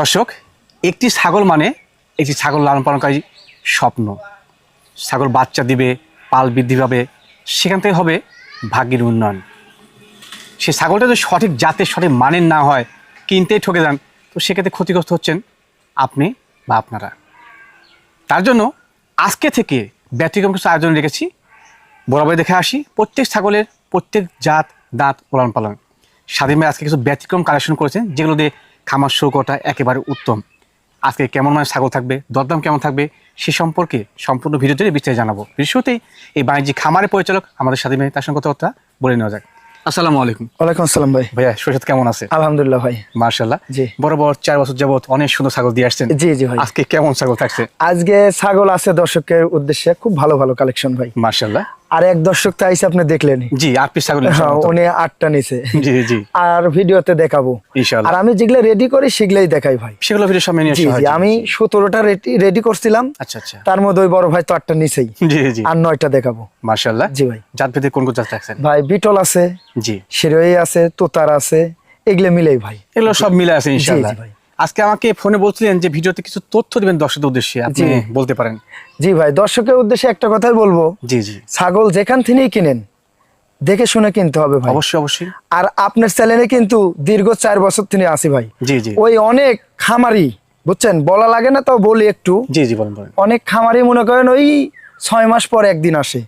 দর্শক, একটি ছাগল মানে একটি ছাগল লালন পালনকারী স্বপ্ন। ছাগল বাচ্চা দিবে, পাল বৃদ্ধি পাবে, সেখান থেকে হবে ভাগ্যের উন্নয়ন। সে ছাগলটা যদি সঠিক জাতের সঠিক মানের না হয়, কিনতেই ঠকে যান, তো সেক্ষেত্রে ক্ষতিগ্রস্ত হচ্ছেন আপনি বা আপনারা। তার জন্য আজকে থেকে ব্যতিক্রম কিছু আয়োজন রেখেছি। বরাবর দেখে আসি, প্রত্যেক ছাগলের প্রত্যেক জাত, দাঁত ওলান পালন। স্বাধীন আজকে কিছু ব্যতিক্রম কালেকশন করেছেন, যেগুলো দিয়ে খামার শুরু করাটা একেবারে উত্তম। আজকে কেমন মানে ছাগল থাকবে দরদাম কেমন থাকবে সে সম্পর্কে সম্পূর্ণ ভিডিওতে বিস্তারিত জানাব। শুরুতেই এই বাণিজ্যিক খামারের পরিচালক আমাদের সাথে তার সঙ্গে কথা বলে নেওয়া যাক। আসসালামু আলাইকুম। ওয়ালাইকুম আসসালাম ভাই। ভাইয়া শরীর কেমন আছে? আলহামদুলিল্লাহ ভাই। মার্শাল্লাহ। জি। বরাবর চার বছর যাবত অনেক সুন্দর ছাগল দিয়ে আসছেন। জি জি ভাই। আজকে কেমন ছাগল থাকছে? আজকে ছাগল আছে দর্শকের উদ্দেশ্যে খুব ভালো ভালো কালেকশন ভাই। মার্শাল্লাহ। আর এক দর্শক তো আইসে আপনি দেখলেন জি আর পিস ছাগল উনি আটটা নিছে। জি জি। আর ভিডিওতে দেখাবো। ইনশাআল্লাহ। আর আমি যেগুলো রেডি করি সেগুলাই দেখাই ভাই। সেগুলো ভিডিও সামনে নিয়ে জি আমি সতেরোটা রেডি করছিলাম। আচ্ছা আচ্ছা। তার মধ্যে ওই বড় ভাই তো আটটা নিছেই। জি জি আর নয়টা দেখাবো। মার্শাল্লাহ জি ভাই। জাত ভেদে কোন কোন জাত থাকছেন ভাই বিটল আছে জি। শিরোই আছে তোতার আছে এগুলো মিলেই ভাই। এগুলো সব মিলে আছে ইনশাআল্লাহ জি ভাই। আজকে আমাকে ফোনে বলছিলেন যে ভিডিওতে কিছু তথ্য দিবেন দর্শকদের উদ্দেশ্যে আপনি। বলতে পারেন। জি ভাই দর্শকের উদ্দেশ্যে একটা কথাই বলব। জি জি। ছাগল যেখান থেকেই কিনেন দেখে শুনে কিনতে হবে ভাই। অবশ্যই অবশ্যই। আর আপনার চ্যানেলে কিন্তু দীর্ঘ চার বছর থেকে আসি ভাই। জি জি। ওই অনেক খামারি বুঝছেন? বলা লাগে না তাও বলি একটু। জি জি বলেন। অনেক খামারি মনে করেন ওই ছয় মাস পর একদিন আসে।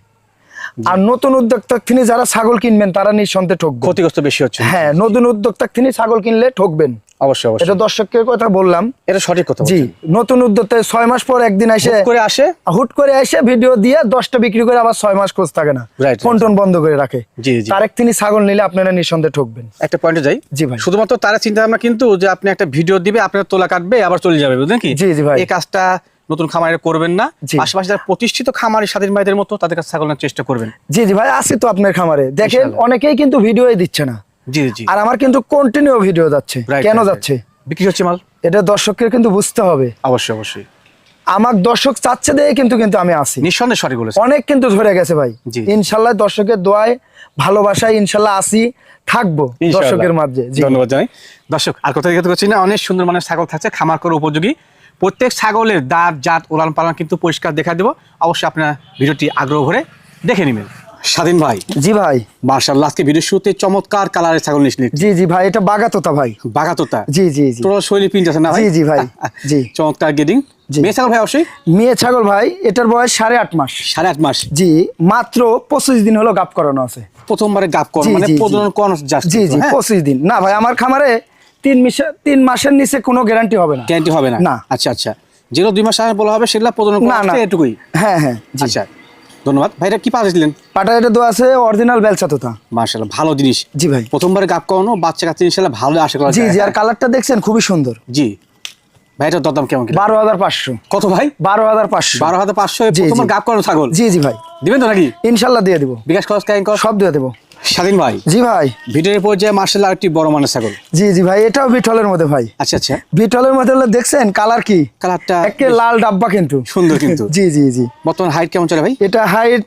আর নতুন উদ্যোক্তা তিনি যারা ছাগল কিনবেন তারা নিঃসন্দেহে ঠকবেন। ক্ষতিগ্রস্ত বেশি হচ্ছে। হ্যাঁ নতুন উদ্যোক্তা তিনি ছাগল কিনলে ঠকবেন। অবশ্যই এটা দর্শকের কথা বললাম। এটা সঠিক কথা জি নতুন উদ্যোক্তা ছয় মাস পর একদিন এসে করে আসে? হুট করে এসে ভিডিও দিয়ে দশটা বিক্রি করে আবার ছয় মাস খোঁজ থাকে না। ফোন টোন বন্ধ করে রাখে। জি, জি। তারেক তিনি ছাগল নিলে আপনারা নিঃসন্দেহে ঠকবেন। একটা পয়েন্টে যাই। জি ভাই। শুধুমাত্র তারা চিন্তা ভাবনা কিন্তু যে আপনি একটা ভিডিও দিবে আপনার তোলা কাটবে আবার চলে যাবে বুঝলেন কি? জি, জি ভাই। এই কাজটা নতুন খামারে করবেন না। জি। পাশাপাশি যারা প্রতিষ্ঠিত খামারি স্বাধীন ভাইদের মতো তাদের কাছে ছাগল নেওয়ার চেষ্টা করবেন। জি জি ভাই আছে তো আপনার খামারে। দেখেন অনেকেই কিন্তু ভিডিওই দিচ্ছে না। জি জি। আর আমার কিন্তু কন্টিনিউ ভিডিও যাচ্ছে। কেন যাচ্ছে? বিক্রি হচ্ছে মাল? এটা দর্শকের কিন্তু বুঝতে হবে। অবশ্যই অবশ্যই। আমার দর্শক চাচ্ছে দিয়ে কিন্তু কিন্তু আমি আসি নিঃসন্দেহে সঠিক বলেছেন। অনেক কিন্তু ধরে গেছে ভাই। ইনশাল্লাহ দর্শকের দোয়ায় ভালোবাসায় ইনশাল্লাহ আসি থাকব দর্শকের মাঝে। ধন্যবাদ জানাই। দর্শক আর কোথায় যেতে করছি না। অনেক সুন্দর মানের ছাগল থাকছে খামার করে উপযোগী। প্রত্যেক ছাগলের দাঁত জাত ওলান পালন কিন্তু পরিষ্কার দেখা দেবো। অবশ্যই আপনার ভিডিওটি আগ্রহ ভরে দেখে নেবেন। স্বাধীন ভাই। জি ভাই। মার্শাল্লাহ আজকে ভিডিও শুরুতে চমৎকার কালারের ছাগল নিস জি জি ভাই এটা বাগাতোতা ভাই। বাগাতোতা? জি জি জি। তোর শৈলী প্রিন্ট আছে না ভাই? জি, জি ভাই, জি। চমৎকার গেডিং মেয়ে ছাগল ভাই অবশ্যই? মেয়ে ছাগল ভাই এটার বয়স সাড়ে আট মাস। সাড়ে আট মাস। জি মাত্র পঁচিশ দিন হলো গাপ করানো আছে। প্রথমবারে গাপ কর জি, মানে। প্রজনন করানো জি জি পঁচিশ দিন। না ভাই আমার খামারে তিন মিশে তিন মাসের নিচে কোনো গ্যারান্টি হবে না। গ্যারান্টি হবে না? না। আচ্ছা আচ্ছা। যেগুলো দুই মাস আগে বলা হবে সেগুলো প্রজনন না, না। এটুকুই? হ্যাঁ হ্যাঁ। জি। আচ্ছা ধন্যবাদ। ভাইরা কি পাঠিয়েছিলেন পাটা এটা দেওয়া আছে অরিজিনাল বেলচা তোতা মার্শাল্লাহ ভালো জিনিস। জি ভাই। প্রথমবার গাপ করানো বাচ্চা কাচ্চা ইনশাল্লাহ ভালো আশা করা জি জি আর কালারটা দেখছেন খুবই সুন্দর। জি। দরদাম কেমন কি বারো হাজার পাঁচশো। কত ভাই? বারো হাজার পাঁচশো। বারো হাজার পাঁচশো। গাপ করানো ছাগল? জি জি ভাই। দিবেন তো নাকি? ইনশাল্লাহ দিয়ে দেবো। বিকাশ খরচ কাহিন কর সব দিয়ে দেবো। স্বাধীন ভাই। জি ভাই। পর্যায়ে মার্শাল আর্টটি বড় মানের ছাগল। জি জি ভাই এটাও বিটলের মধ্যে ভাই। আচ্ছা আচ্ছা। বিটলের মধ্যে দেখছেন কালার কি? কালারটা একে লাল ডাব্বা কিন্তু। সুন্দর কিন্তু। জি জি জি। বর্তমান হাইট কেমন চলে ভাই? এটা হাইট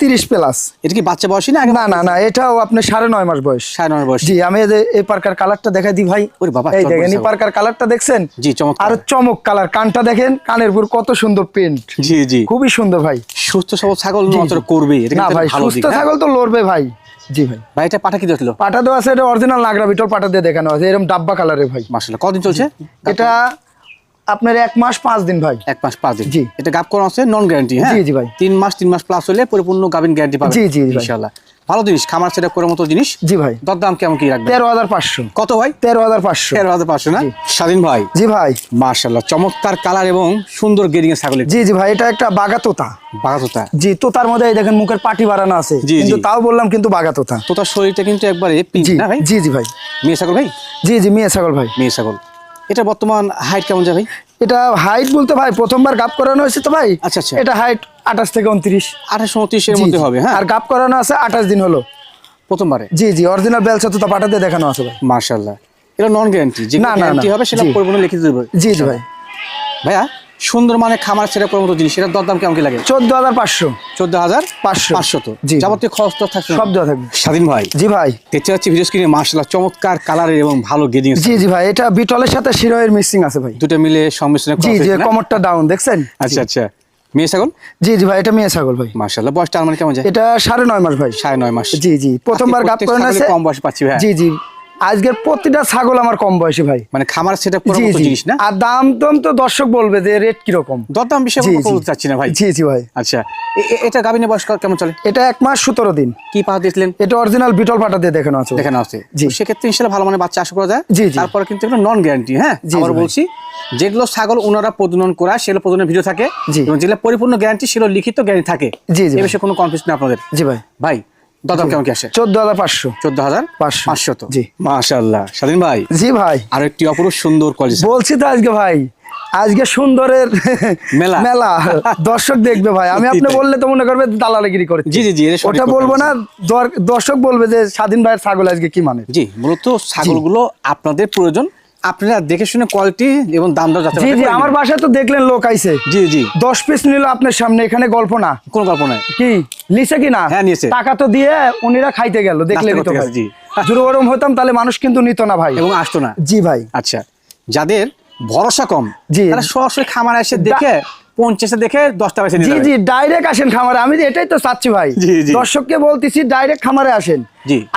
তিরিশ প্লাস। এটা কি বাচ্চা বয়সী না না না না এটাও আপনার সাড়ে নয় মাস বয়স। সাড়ে নয় বয়স। জি আমি এই পার্কার কালারটা দেখাই দিই ভাই। ওরে বাবা, এই দেখেন এই। পার্কার কালারটা দেখছেন? জি চমক আর চমক কালার কানটা দেখেন কানের উপর কত সুন্দর প্রিন্ট জি জি। খুবই সুন্দর ভাই। সুস্থ সবল ছাগল নজর করবে? এটা না ভাই সুস্থ হ্যাঁ? ছাগল তো লড়বে ভাই। জি ভাই। ভাই এটা পাঠা কি দেখল পাটা দেওয়া আছে এটা অরিজিনাল নাগরা বিটল পাটা দিয়ে দেখানো আছে এরকম ডাব্বা কালারের ভাই। মার্শাল্লাহ কদিন চলছে? এটা আপনার এক মাস পাঁচ দিন ভাই। এক মাস পাঁচ দিন। জি। এটা গাপ করা আছে নন গ্যারান্টি হ্যাঁ? জি, জি ভাই। তিন মাস তিন মাস প্লাস হলে পরিপূর্ণ গাবিন গ্যারান্টি পাবে জি, জি, ইনশাআল্লাহ। ভালো জিনিস খামার সেটা করার মতো জিনিস। জি ভাই। দরদাম কেমন কি রাখবে তেরো হাজার পাঁচশো। কত ভাই? তেরো হাজার পাঁচশো। তেরো হাজার পাঁচশো না? স্বাধীন ভাই। জি ভাই। মার্শাল্লাহ চমৎকার কালার এবং সুন্দর গেরিং এর ছাগল জি জি ভাই এটা একটা বাগা তোতা বাগাতোতা। জি তোতার মধ্যে এই দেখেন মুখের পাটি বাড়ানো আছে। জি, কিন্তু জি। তাও বললাম কিন্তু বাগা তোতা তোতার শরীরটা কিন্তু একবারে পিঙ্ক না ভাই? জি জি ভাই। মেয়ে ছাগল ভাই? জি জি মেয়ে ছাগল ভাই। মেয়ে ছাগল। এটা বর্তমান হাইট কেমন যাবে এটা হাইট বলতে ভাই প্রথমবার গাপ করানো হয়েছে তো ভাই। আচ্ছা, আচ্ছা। এটা হাইট আঠাশ থেকে উনত্রিশ। আঠাশ উনত্রিশের মধ্যে হবে হ্যাঁ? আর গাপ করানো আছে আঠাশ দিন হলো। প্রথমবারে? জি জি অরিজিনাল বেলচা তো তা পাঠাতে দেখানো আছে ভাই। মার্শাল্লাহ এটা নন গ্যারান্টি যে না, না, গ্যারান্টি হবে সেটা। পরিপূর্ণ লিখে দেবে। জি জি ভাই। ভাইয়া? সুন্দর মানে খামার সেটা করার মতো জিনিস এটার দরদাম কেমন কি লাগে? চোদ্দ হাজার পাঁচশো। চোদ্দ হাজার পাঁচশো। পাঁচশো তো? জি। যাবতীয় খরচ তো থাকছে। সব দেওয়া থাকবে। স্বাধীন ভাই। জি ভাই। দেখতে পাচ্ছি ভিডিও স্ক্রিনে মার্শাল্লাহ চমৎকার কালারের এবং ভালো গেদিং জি জি ভাই এটা বিটলের সাথে শিরোয়ের মিক্সিং আছে ভাই। দুটো মিলে সংমিশ্রণে জি জি কমরটা ডাউন দেখছেন? আচ্ছা আচ্ছা। মেয়ে ছাগল? জি জি ভাই এটা মেয়ে ছাগল ভাই। মার্শাল্লাহ বয়সটা আমার কেমন যায়? এটা সাড়ে নয় মাস ভাই। সাড়ে নয় মাস। জি জি। প্রথমবার গাপ করে আছে। কম বয়স পাচ্ছি ভাই। জি জি। আজকের প্রতিটা ছাগল আমার কম বয়সী ভাই। মানে খামার সেটা জিনিস না? আর দাম দাম তো দর্শক বলবে যে রেট কীরকম। দরদাম বিষয়ে। বলতে চাচ্ছি না ভাই। জি জি ভাই। আচ্ছা এটা গাবিনের বয়স কেমন চলে? এটা এক মাস সতেরো দিন। কি পাওয়া দিয়েছিলেন? এটা অরিজিনাল বিটল পাটা দিয়ে দেখানো আছে। দেখানো আছে। জি। সেক্ষেত্রে ইনশাল্লাহ ভালো মানে বাচ্চা আশা করা যায়। জি, জি। তারপরে কিন্তু এগুলো নন গ্যারান্টি হ্যাঁ? আবার বলছি যেগুলো ছাগল ওনারা প্রজনন করা সেগুলো প্রজননের ভিডিও থাকে। জি। এবং যেগুলো পরিপূর্ণ গ্যারান্টি সেগুলো লিখিত গ্যারান্টি থাকে। জি, জি এ বিষয়ে কোনো কনফিউজ নেই আপনাদের। জি ভাই। ভাই দরদাম কেমন কি আসে? চোদ্দ হাজার পাঁচশো। চোদ্দ হাজার পাঁচশো। পাঁচশো তো? জি। মাশাল্লাহ স্বাধীন ভাই জি ভাই। আর একটি অপরূপ সুন্দর কোয়ালিটি বলছি তো আজকে ভাই আজকে সুন্দরের মেলা। মেলা। দর্শক দেখবে ভাই। আমি আপনি বললে তো মনে করবে দালালিগিরি করে। জি, জি, জি, ওটা বলব না দর্শক বলবে যে স্বাধীন ভাইয়ের ছাগল আজকে কি মানে। জি মূলত ছাগলগুলো আপনাদের প্রয়োজন আপনারা দেখে শুনে কোয়ালিটি এবং দাম দর যাচাই জি জি আমার। বাসায় তো দেখলেন লোক আইছে। জি জি। দশ পিস নিল আপনার সামনে এখানে গল্প না। কোনো গল্প নাই। কি নিছে কি না? হ্যাঁ, নিছে টাকা তো দিয়ে উনিরা খাইতে গেল দেখলেন তো ভাই। জি। জুরু গরম হতাম তাহলে মানুষ কিন্তু নিত না ভাই। এবং আসতো না। জি ভাই। আচ্ছা যাদের ভরসা কম জি। তারা সরাসরি খামারে এসে দেখে পঞ্চাশে দেখে দশটা জি জি ডাইরেক্ট আসেন খামারে। আমি এটাই তো চাচ্ছি ভাই। দর্শককে বলতেছি ডাইরেক্ট খামারে আসেন।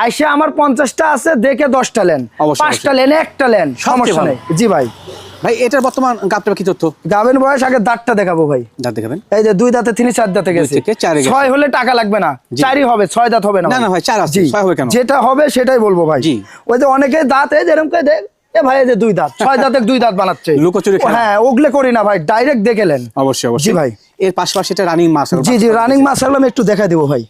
আইসে আমার পঞ্চাশটা আছে দেখে দশটা লেন পাঁচটা লেন একটা লেন সমস্যা নেই। জি ভাই। ভাই এটার বর্তমান গাবটা কি তথ্য? গাবেন বয়স আগে দাঁতটা দেখাবো ভাই। দাঁত দেখাবেন। এই যে দুই দাঁতে তিনি চার দাঁতে গেছে। ছয় হলে টাকা লাগবে না। চারই হবে ছয় দাঁত হবে না ভাই, চার আছে, জি। ছয় হবে কেন? যেটা হবে সেটাই বলব ভাই। ওই যে অনেকে দাঁত এই যেরকম দেখ এ ভাই যে দুই দাঁত ছয় দাঁতে দুই দাঁত বানাচ্ছে। লুকোচুরি হ্যাঁ ওগলে করি না ভাই ডাইরেক্ট দেখেলেন অবশ্যই অবশ্যই। জি ভাই। এর পাশাপাশি এটা রানিং মাছ জি জি রানিং মাছ আমি একটু দেখা দিব ভাই।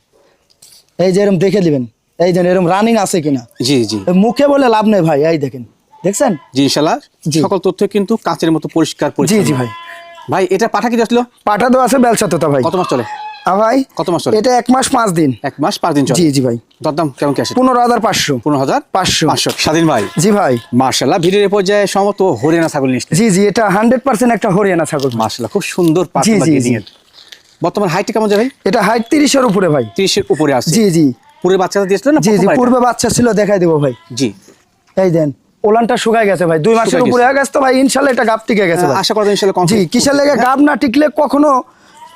এই যে এরকম দেখে দিবেন। এই যে এরকম রানিং আছে কিনা। জি জি। মুখে বলে লাভ নেই ভাই এই দেখেন। দেখছেন? জি ইনশাল্লাহ সকল তথ্য কিন্তু কাঁচের মতো পরিষ্কার জি জি ভাই। ভাই এটা পাঠা কি আসলো? পাঠা তো আছে বেলসাতে ভাই। কত মাস চলে? ভাই কত মাস চলে? এটা এক মাস পাঁচ দিন। এক মাস পাঁচ দিন চলে? জি জি ভাই। দরদাম কেমন কি আসে পনেরো হাজার পাঁচশো। পনেরো হাজার? পাঁচশো। পাঁচশো। স্বাধীন ভাই? জি ভাই। মার্শাল্লাহ ভিডিওর পর্যায়ে সমত হরিয়ানা ছাগল নিচ্ছে জি জি এটা হান্ড্রেড পার্সেন্ট একটা হরিয়ানা ছাগল। মার্শাল্লাহ খুব সুন্দর পাতলা জি, জি, বর্তমান হাইট কেমন যায় ভাই? এটা হাইট তিরিশের উপরে ভাই। ত্রিশের উপরে আছে। জি জি। পুরো বাচ্চাটা দিয়েছিলেন না জি জি পূর্বে বাচ্চা ছিল দেখাই দেবো ভাই। জি। এই দেন ওলানটা শুকায় গেছে ভাই। দুই মাসের উপরে হয়ে গেছে তো ভাই। ইনশাল্লাহ এটা গাপ টিকে গেছে আশা করা ইনশাল্লাহ জি কিসের লেগে গাব না টিকলে কখনো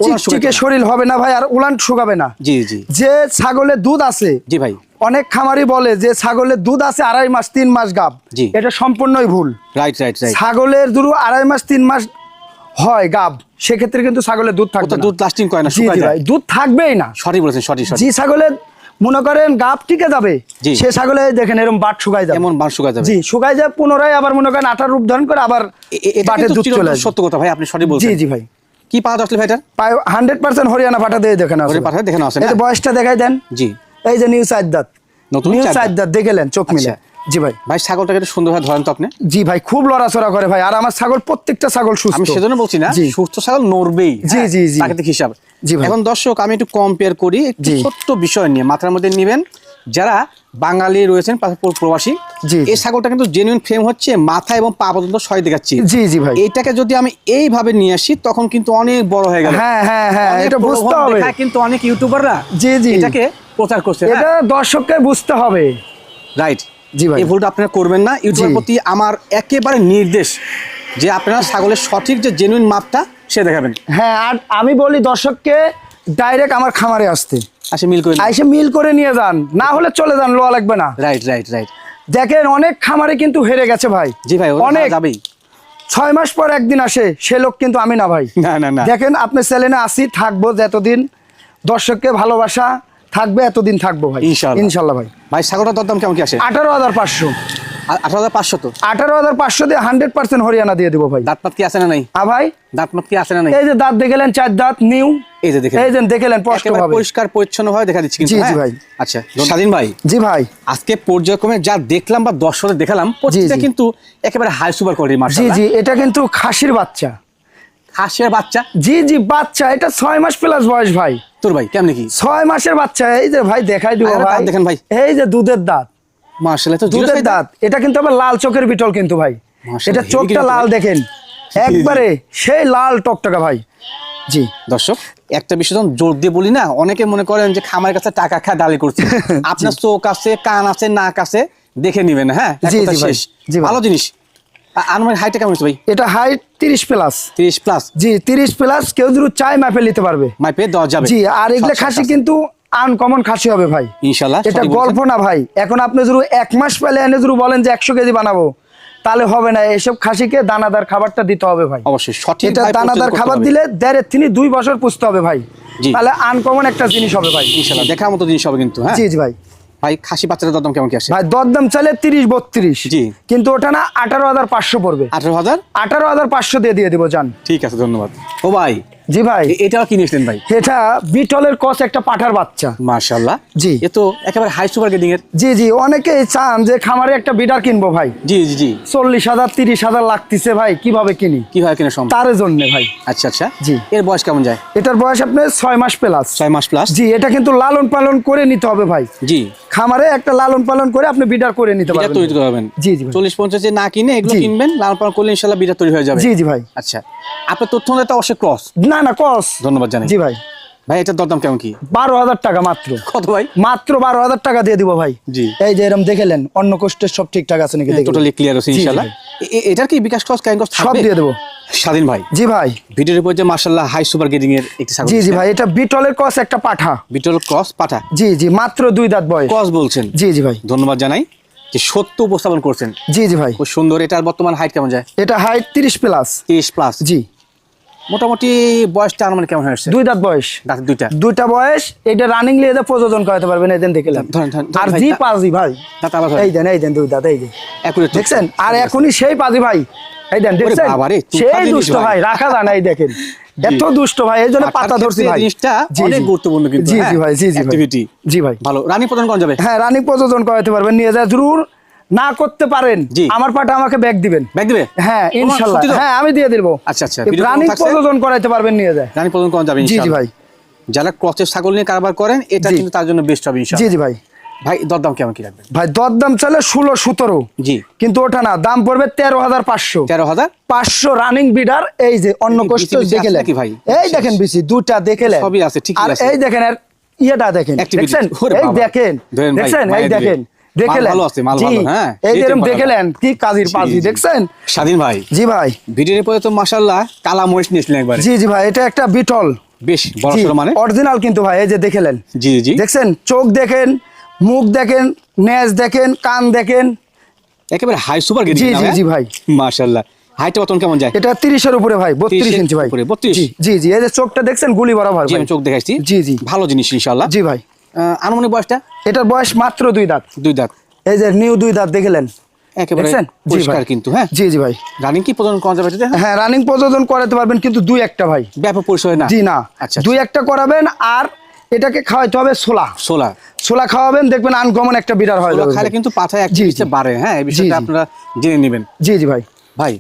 চিকচিকে শরীর হবে না ভাই আর উলান শুকাবে না। জি জি। যে ছাগলের দুধ আছে জি ভাই। অনেক খামারি বলে যে ছাগলের দুধ আছে আড়াই মাস তিন মাস গাব। এটা সম্পূর্ণই ভুল। রাইট রাইট রাইট ছাগলের দুধ আড়াই মাস তিন মাস হয় গাব সেক্ষেত্রে কিন্তু ছাগলের দুধ থাকবে। দুধ লাস্টিং করে না জি শুকায় যায়। ভাই দুধ থাকবেই না। সঠিক বলেছেন সঠিক সঠিক জি ছাগলের মনে করেন গাব টিকে যাবে। সে ছাগলে দেখেন এরকম বাট শুকায় যাবে। এমন বাট শুকায় যাবে। জি শুকায় যায় পুনরায় আবার মনে করেন আটার রূপ ধারণ করে আবার বাটের দুধ চলে সত্য কথা ভাই আপনি সঠিক জি জি ভাই। কি পাওয়া আসলে ভাইটার? হান্ড্রেড পার্সেন্ট হরিয়ানা পাঠা দিয়ে দেখেন হরিয়ানা পাঠা দেখানো আছে না? এই যে বয়সটা দেখাই দেন। জি। এই যে নিউ সাইদাত নতুন নিউ দাঁত। দেখেলেন চোখ মিলে। আচ্ছা। জি ভাই। ভাই ছাগলটাকে একটু সুন্দরভাবে ধরেন তো আপনি। জি ভাই খুব লড়াচড়া করে ভাই। আর আমার ছাগল প্রত্যেকটা ছাগল সুস্থ। আমি সেজন্য বলছি না সুস্থ ছাগল নড়বেই জি, হ্যাঁ, জি, জি। প্রাকৃতিক হিসাব। জি ভাই। এখন দর্শক আমি একটু কম্পেয়ার করি একটু। ছোট্ট বিষয় নিয়ে মাথার মধ্যে নেবেন। যারা বাঙালি রয়েছেন প্রবাসী জি। এই ছাগলটা কিন্তু জেনুইন ফ্রেম হচ্ছে মাথা এবং পা পর্যন্ত সয় দেখাচ্ছি। জি জি ভাই। এইটাকে যদি আমি এইভাবে নিয়ে আসি তখন কিন্তু অনেক বড় হয়ে গেল। হ্যাঁ হ্যাঁ হ্যাঁ এটা বুঝতে হবে। কিন্তু অনেক ইউটিউবাররা জি, জি। এটাকে প্রচার করছে। এটা দর্শককে বুঝতে হবে। রাইট জি ভাই। এই ভুলটা আপনারা করবেন না। ইউটিউবের প্রতি আমার একেবারে নির্দেশ যে আপনারা ছাগলের সঠিক যে জেনুইন মাপটা সে দেখাবেন। হ্যাঁ আর আমি বলি দর্শককে ডাইরেক্ট আমার খামারে আসতে। আসে মিল করে আইসে মিল করে নিয়ে যান না হলে চলে যান লোয়া লাগবে না। রাইট রাইট রাইট দেখেন অনেক খামারে কিন্তু হেরে গেছে ভাই। জি ভাই অনেক। যাবেই। ছয় মাস পর একদিন আসে সে লোক কিন্তু আমি না ভাই। না না না। দেখেন আপনি চ্যানেলে আসি থাকব যতদিন। দর্শককে ভালোবাসা থাকবে এতদিন থাকব ভাই। ইনশাআল্লাহ। ইনশাল্লাহ ভাই। ভাই ছাগলটার দরদাম কেমন কি আসে? আঠারো হাজার পাঁচশো। আঠারো হাজার পাঁচশো তো। আঠারো হাজার পাঁচশো দিয়ে হান্ড্রেড পার্সেন্ট হরিয়ানা দিয়ে দেবো ভাই। দাঁত কি আছে না নাই? আ ভাই? দাঁত মাত কি আছে না নাই? এই যে দাঁত দেখলেন চার দাঁত নিউ। এই যে দেখেন। এই যে দেখলেন পরিষ্কার পরিচ্ছন্ন ভাবে দেখা দিচ্ছি জি, জি হ্যাঁ? ভাই। আচ্ছা স্বাধীন ভাই। জি ভাই। আজকে পর্যায়ক্রমে যা দেখলাম বা দর্শকদের দেখালাম প্রত্যেকটা কিন্তু একেবারে হাই সুপার কোয়ালিটি জি জি এটা কিন্তু খাসির বাচ্চা। হাসির বাচ্চা? জি জি বাচ্চা। এটা ছয় মাস প্লাস বয়স ভাই। তোর ভাই কেমনে কি? ছয় মাসের বাচ্চা। এই যে ভাই দেখাই দিব ভাই। দেখেন ভাই। এই যে দুধের দাঁত। মার্শাল তো দুধের দাঁত। এটা কিন্তু আবার লাল চোখের বিটল কিন্তু ভাই। এটা চোখটা লাল দেখেন। একবারে সেই লাল টকটকা ভাই। জি। দর্শক একটা বিষয় যখন জোর দিয়ে বলি না অনেকে মনে করেন যে খামারের কাছে টাকা খা ডালি করছে। আপনার চোখ আছে কান আছে নাক আছে দেখে নিবেন হ্যাঁ। ভালো জিনিস। আনুমানিক হাইটটা কেমন ভাই? এটা হাইট তিরিশ প্লাস তিরিশ প্লাস জি তিরিশ প্লাস কেউ যদি চায় মাপে নিতে পারবে। মাইপে দেওয়া যাবে। জি আর এগুলো খাসি কিন্তু আনকমন খাসি হবে ভাই। ইনশাল্লাহ এটা গল্প না ভাই। এখন আপনি যদি এক মাস পেলে এনে যদি বলেন যে একশো কেজি বানাবো তাহলে হবে না। এসব খাসিকে দানাদার খাবারটা দিতে হবে ভাই। অবশ্যই সঠিক এটা দানাদার খাবার দিলে দেড়ের তিনি দুই বছর পুষতে হবে ভাই। তাহলে আনকমন একটা জিনিস হবে ভাই। ইনশাল্লাহ দেখার মতো জিনিস হবে কিন্তু হ্যাঁ? জি জি ভাই। ভাই খাসি বাচ্চাটার দাম কেমন কি আসে ভাই দরদাম চাইলে তিরিশ বত্রিশ। জি। কিন্তু ওটা না আঠারো হাজার পাঁচশো পড়বে। আঠারো হাজার? আঠারো হাজার পাঁচশো দিয়ে দিয়ে দিব যান। ঠিক আছে ধন্যবাদ। ও ভাই জি ভাই। এ- এটাও কিনেছিলেন ভাই? এটা বিটলের কস একটা পাঠার বাচ্চা। মার্শাল্লাহ জি। এ তো একেবারে হাই সুপার গেডিং এর। জি জি অনেকেই চান যে খামারে একটা বিডার কিনবো ভাই। জি জি জি। চল্লিশ হাজার তিরিশ হাজার লাগতেছে ভাই কীভাবে কিনি? কীভাবে কিনা সম্ভব? তার জন্য ভাই। আচ্ছা আচ্ছা। জি। এর বয়স কেমন যায়? এটার বয়স আপনার ছয় মাস প্লাস ছয় মাস প্লাস জি এটা কিন্তু লালন পালন করে নিতে হবে ভাই। জি। খামারে একটা লালন পালন করে আপনি বিডার করে নিতে পারবেন। তৈরি করবেন? জি, জি। চল্লিশ পঞ্চাশ না কিনে এগুলো কিনবেন লালন পালন করলে ইনশাল্লাহ বিডার তৈরি হয়ে যাবে। জি জি ভাই। আচ্ছা। আপনার তথ্য তো অবশ্যই ক্রস না না ক্রস ধন্যবাদ জানাই। জি ভাই। ভাই এটার দরদাম কেমন কি? বারো হাজার টাকা মাত্র। কত ভাই? মাত্র বারো হাজার টাকা দিয়ে দিব ভাই। জি। এই যে এরকম দেখেলেন অন্য কোষ্টের সব ঠিকঠাক আছে নাকি? টোটালি ক্লিয়ার আছে ইনশাল্লাহ এটার কি বিকাশ ক্রস ক্যাং ক্রস সব দিয়ে দেবো। স্বাধীন ভাই। জি ভাই। ভিডিওর উপর যে মার্শাল্লাহ হাই সুপার গেডিং এর একটি ছাগল জি জি ভাই এটা বিটলের কস একটা পাঠা। বিটল ক্রস পাঠা। জি জি মাত্র দুই দাঁত বয়স। ক্রস বলছেন। জি জি ভাই। ধন্যবাদ জানাই যে সত্য উপস্থাপন করছেন। জি জি ভাই। খুব সুন্দর এটার বর্তমান হাইট কেমন যায়? এটা হাইট তিরিশ প্লাস তিরিশ প্লাস জি। মোটামুটি বয়সটা আনুমানিক কেমন হয়েছে দুই দাঁত বয়স। দাঁত দুইটা। দুইটা বয়স এটা রানিং লিয়ে প্রযোজন করাতে পারবেন এই দেন আর জি পাজি ভাই। এই দেন এই দেন দুই দাঁত এই তো। দেখছেন? আর এখনই সেই পাজি ভাই। এই দেন দেখছেন? সেই দুষ্ট ভাই। রাখা যায় না এই দেখেন। এত দুষ্ট ভাই এই জন্য পাতা ধরছি ভাই। জিনিসটা অনেক গুরুত্বপূর্ণ কিন্তু, জি হ্যাঁ? জি ভাই জি জি। জি ভাই। ভালো। রানী প্রদান করা যাবে? হ্যাঁ রানিং প্রযোজন করাতে পারবেন নিয়ে যায় জরুর। না করতে পারেন জি। আমার পাটা আমাকে ব্যাগ দিবেন। ব্যাগ দিবে? হ্যাঁ তোমার ইনশাল্লাহ। হ্যাঁ আমি দিয়ে দিব আচ্ছা, আচ্ছা, কোনো প্রযোজন করাইতে পারবেন নিয়ে যায়। রানী প্রদান করা যাবে জি জি ভাই। যারা ক্রসের ছাগল নিয়ে কারবার করেন এটা কিন্তু তার জন্য বেস্ট হবে জি ইনশাআল্লাহ জি ভাই। ভাই দরদাম কেমন কি রাখবেন? ভাই দরদাম চলে ষোলো সতেরো। জি। কিন্তু ওটা না দাম পড়বে তেরো হাজার পাঁচশো। তেরো হাজার? পাঁচশো রানিং বিডার এই যে অন্য কষ্ট দেখে নাকি ভাই? এই দেখেন বিসি দুটা দেখেলেন সবই আছে, আর আছে। এই দেখেন আর ইয়েটা দেখেন। দেখছেন। দেখেন দেখছেন? এই দেখেন। দেখেলেন ভালো আছে, মাল ভালো, হ্যাঁ। এই এই যেরকম তো কি কাজের পাজি দেখছেন? স্বাধীন ভাই। জি ভাই। ভিডিওর পরে তো মাশাল্লাহ কালা মরিচ নিয়েছিলেন একবার। জি জি ভাই এটা একটা বিটল। বেশ বড় মানে। অরিজিনাল কিন্তু ভাই এই যে দেখেলেন জি জি। দেখছেন? চোখ দেখেন মুখ দেখেন নেজ দেখেন কান দেখেন। একেবারে হাই সুপার জি, জি, জি ভাই। মাশাল্লাহ হাইটটা বর্তমান কেমন যায়? এটা তিরিশের উপরে ভাই বত্রিশ ইঞ্চি ভাই। উপরে, 32? জি, জি এই যে চোখটা দেখছেন গুলি বরাবর জি ভাই। চোখ দেখাইছি। জি, জি। ভালো জিনিস ইনশাআল্লাহ। জি ভাই। আনুমানিক বয়সটা? এটার বয়স মাত্র দুই দাঁত। দুই দাঁত। এই যে নিউ দুই দাঁত দেখলেন। একেবারে পরিষ্কার কিন্তু হ্যাঁ? জি জি ভাই। রানিং কি যাবে হ্যাঁ রানিং প্রযোজন করাতে পারবেন কিন্তু দুই একটা ভাই। ব্যাপক পরিসরে না? জি না। আচ্ছা দুই একটা করাবেন আর এটাকে খাওয়াইতে হবে ছোলা। সোলা ছোলা খাওয়াবেন দেখবেন আনকমন একটা বিড়ার হয় খালে কিন্তু পাথায় এক জি, জিনিসটা বাড়ে হ্যাঁ? এই বিষয়টা আপনারা জেনে নেবেন। জি জি ভাই। ভাই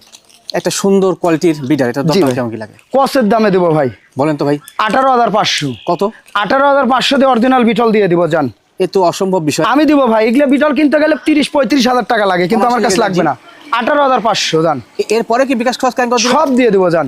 একটা সুন্দর কোয়ালিটির বিডার এটা কেমন কি লাগে? কসের দামে দেবো ভাই। বলেন তো ভাই। আঠারো হাজার পাঁচশো। কত? আঠারো হাজার পাঁচশো দিয়ে অরিজিনাল বিটল দিয়ে দিব যান এ তো অসম্ভব বিষয়। আমি দিব ভাই এগুলো বিটল কিনতে গেলে তিরিশ পঁয়ত্রিশ হাজার টাকা লাগে কিন্তু আমার কাছে লাগবে না। আঠারো হাজার পাঁচশো যান এরপরে কি বিকাশ খরচ কেন সব দিয়ে দিবো যান